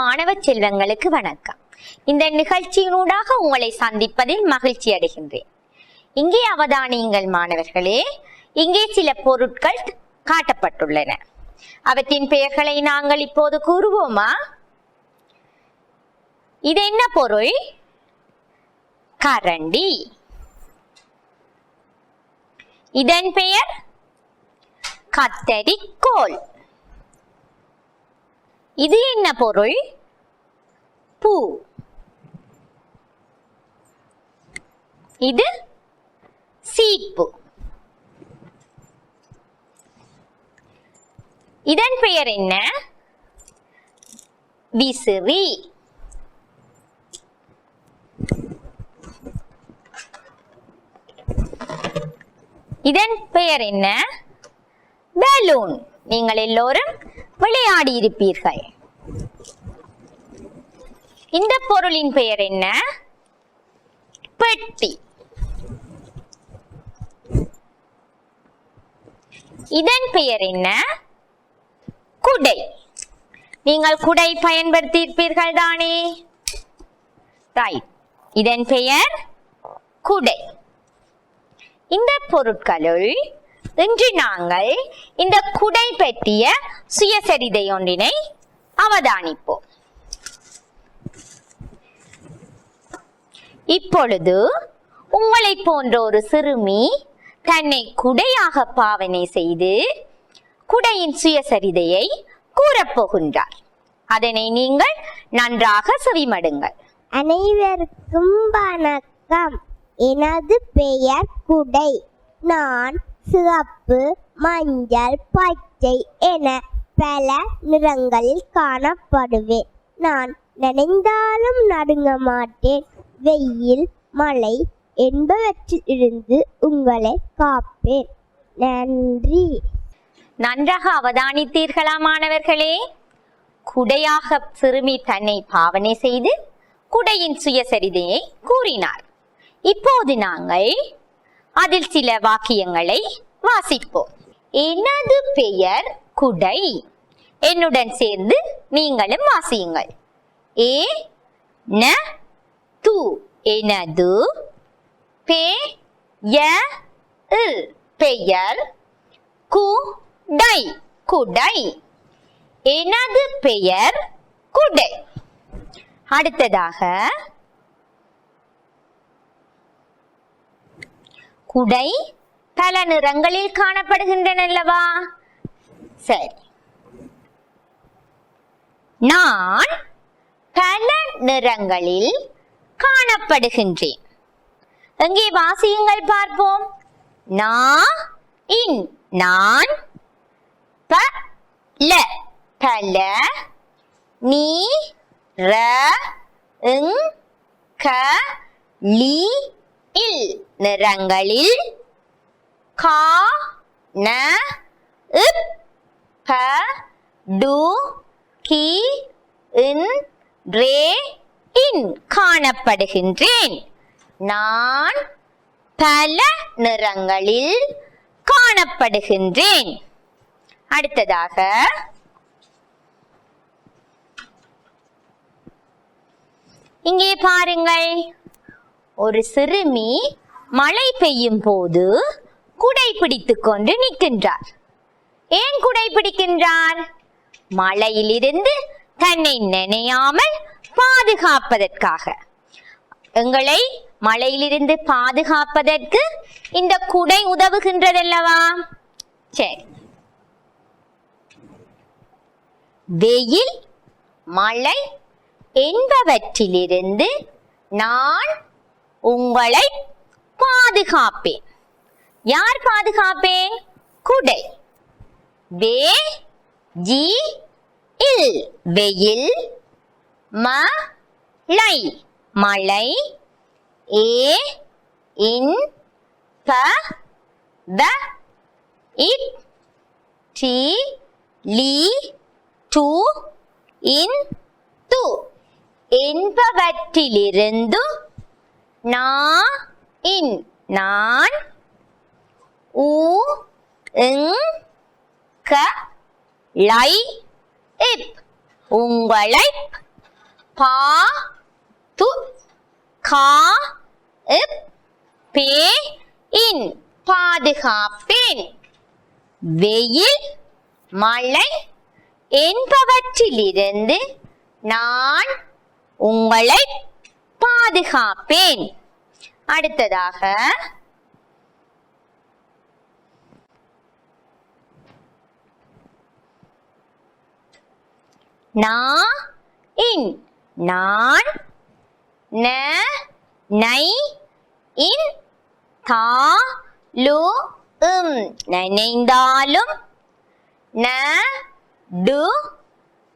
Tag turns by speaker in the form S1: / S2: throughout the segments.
S1: மாணவ செல்வங்களுக்கு வணக்கம். இந்த நிகழ்ச்சியினூடாக உங்களை சந்திப்பதில் மகிழ்ச்சி அடைகின்றேன். இங்கே அவதானியுங்கள் மாணவர்களே இங்கே சில பொருட்கள் காட்டப்பட்டுள்ளன. அவற்றின் பெயர்களை நாங்கள் இப்போது கூறுவோமா? இது என்ன பொருள்? கரண்டி. இதன் பெயர் கத்தரிக்கோல். இது என்ன பொருள்? பூ. இது சீப்பு. இதன் பெயர் என்ன? விசிறி. இதன் பெயர் என்ன? பலூன். நீங்கள் எல்லோரும் விளையாடி இருப்பீர்கள் இந்த பொருளின் பெயர் என்ன? பெட்டி. இதன் பெயர் என்ன? குடை. நீங்கள் குடை பயன்படுத்தியிருப்பீர்கள் தானே? ரைட் இதன் பெயர் குடை. இந்த பொருட்களுள் இன்று நாங்கள் இந்த குடை பற்றிய சுயசரிதை ஒன்றினை அவதானிப்போம். இப்பொழுது உங்களை போன்ற ஒரு சிறுமி தன்னை குடையாக பாவனை செய்து குடையின் சுயசரிதையை கூறப்போகின்றார் அதனை நீங்கள் நன்றாக செவிமடுங்கள்.
S2: அனைவருக்கும் வணக்கம். எனது பெயர் குடை. நான் சிவப்பு மஞ்சள் பச்சை என பல நிறங்களில் காணப்படுவேன். நான் நினைந்தாலும் நடுங்க மாட்டேன். வெயில் மழை என்பவற்றில் இருந்து உங்களை காப்பேன். நன்றி.
S1: நன்றாக அவதானித்தீர்களா மாணவர்களே? குடையாக சிறுமி தன்னை பாவனை செய்து குடையின் சுயசரிதையை கூறினார். இப்போது நாங்கள் அதில் சில வாக்கியங்களை வாசிப்போம். எனது பெயர் குடை. என்னுடன் சேர்ந்து நீங்களும் வாசியுங்கள். ஏ ந து. எனது பே ய பெயர் பெயர் குடை. குடை. எனது பெயர் குடை. அடுத்ததாக குடை பல நிறங்களில் காணப்படுகின்றன அல்லவா சரி. நான் பல நிறங்களில் காணப்படுகின்றேன். எங்கே வாசியுங்கள் பார்ப்போம். நா இன் நான் ப ல பல நீ ர இங் க லி இல். நிறங்களில் கா ந இப் ப டு கி இன் ரே இன் காணப்படுகின்றேன். நான் பல நிறங்களில் காணப்படுகின்றேன். அடுத்ததாக இங்கே பாருங்கள். ஒரு சிறுமி மழை பெய்யும் போது குடை பிடித்து கொண்டு நிற்கின்றார். ஏன் குடை பிடிக்கின்றார் மழையிலிருந்து தன்னை நினையாமல் பாதுகாப்பதற்காக. எங்களை மழையிலிருந்து பாதுகாப்பதற்கு இந்த குடை உதவுகின்றதல்லவா? சரி. வெயில் மழை என்பவற்றிலிருந்து நான் உங்களை பாதுகாப்பேன். யார் பாதுகாப்பேன் குடை வே ஜி இல். வெயில் ம லை. மலை ஏ இன் ப த இட் டி லி டு இன் து. என்பவற்றிலிருந்து நான் இன் நான் ஊ இங் க லை இப். உங்களை பா து கா இப் பே இன். பாதுகாப்பேன். வெயில் மழை என்பவற்றிலிருந்து நான் உங்களை பாதுகாப்பேன். அடுத்ததாக நான் இன். நான் ந நை இன் தா லு இம் நினைந்தாலும் ந டு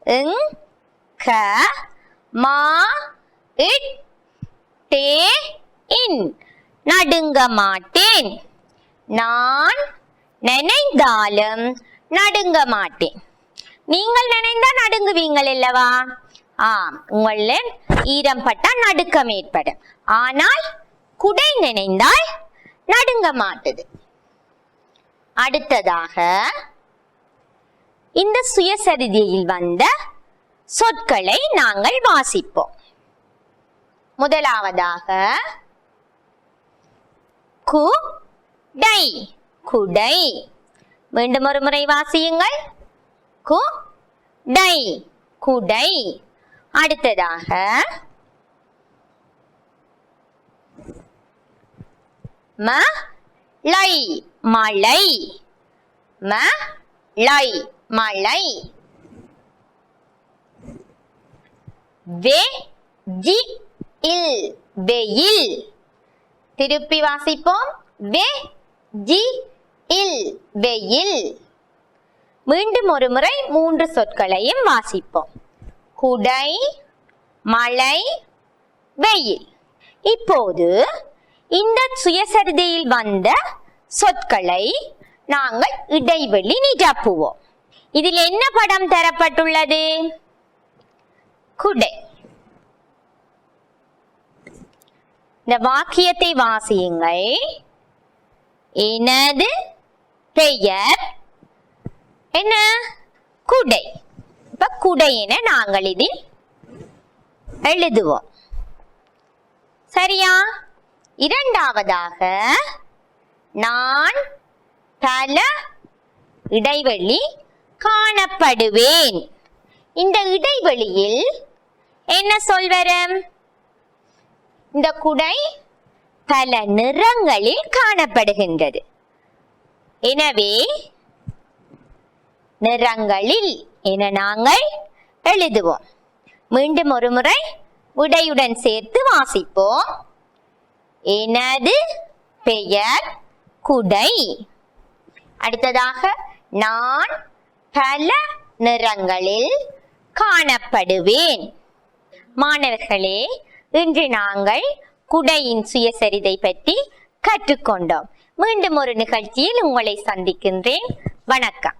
S1: இங் க மா இட் மாட்டேன். இன் நடுங்க மாட்டேன். நான் நினைந்தாலும் நடுங்க மாட்டேன். நீங்கள் நினைந்தா நடுங்குவீங்கள் அல்லவா? ஆம் உங்களில் ஈரம் பட்டா நடுக்கம் ஏற்படும். ஆனால் குடை நினைந்தால் நடுங்க மாட்டுது. அடுத்ததாக இந்த சுயசரிதையில் வந்த சொற்களை நாங்கள் வாசிப்போம். முதலாவதாக குடை. குடை. மீண்டும் ஒரு முறை வாசியுங்கள். கு டை குடை. அடுத்ததாக ம லை மலை. ம லை மழை வே ஜி இல் வெயில். திருப்பி வாசிப்போம். வெ ஜி இல் வெயில். மீண்டும் ஒரு முறை மூன்று சொற்களையும் வாசிப்போம். குடை மழை வெயில். இப்போது இந்த சுயசரிதையில் வந்த சொற்களை நாங்கள் இடைவெளி நிஜாப்புவோம் இதில் என்ன படம் தரப்பட்டுள்ளது? குடை. இந்த வாக்கியத்தை வாசியுங்கள். எனது பெயர்? என்ன? குடை. இப்ப குடை என நாங்கள் இதில் எழுதுவோம். சரியா? இரண்டாவதாக நான் பல இடைவெளி காணப்படுவேன். இந்த இடைவெளியில் என்ன சொல்வரும் இந்த குடை பல நிறங்களில் காணப்படுகின்றது. எனவே நிறங்களில் என நாங்கள் எழுதுவோம். மீண்டும் ஒரு முறை உடையுடன் சேர்த்து வாசிப்போம். எனது பெயர் குடை. அடுத்ததாக நான் பல நிறங்களில் காணப்படுவேன். மாணவர்களே இன்று நாங்கள் குடையின் சுயசரிதை பற்றி கற்றுக்கொண்டோம். மீண்டும் ஒரு நிகழ்ச்சியில் உங்களை சந்திக்கின்றேன். வணக்கம்.